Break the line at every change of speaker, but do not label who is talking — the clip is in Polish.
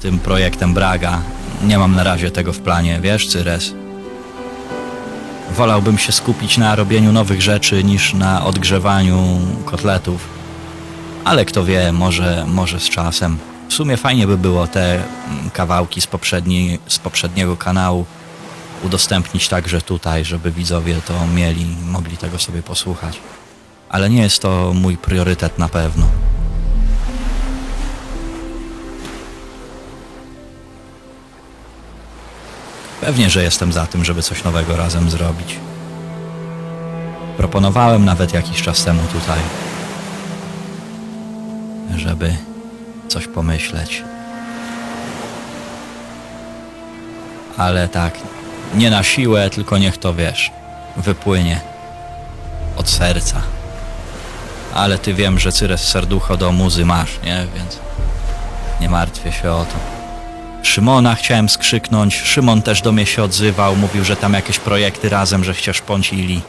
tym projektem Braga. Nie mam na razie tego w planie, wiesz, Cyres? Wolałbym się skupić na robieniu nowych rzeczy niż na odgrzewaniu kotletów. Ale kto wie, może, może z czasem. W sumie fajnie by było te mm, kawałki z, poprzedni, z poprzedniego kanału udostępnić także tutaj, żeby widzowie to mieli, mogli tego sobie posłuchać. Ale nie jest to mój priorytet na pewno. Pewnie, że jestem za tym, żeby coś nowego razem zrobić. Proponowałem nawet jakiś czas temu tutaj, żeby coś pomyśleć. Ale tak, nie na siłę, tylko niech to wiesz, wypłynie od serca. Ale ty wiem, że Cyres serducho do muzy masz, nie? Więc nie martwię się o to. Szymona chciałem skrzyknąć. Szymon też do mnie się odzywał. Mówił, że tam jakieś projekty razem, że chcia szpącili.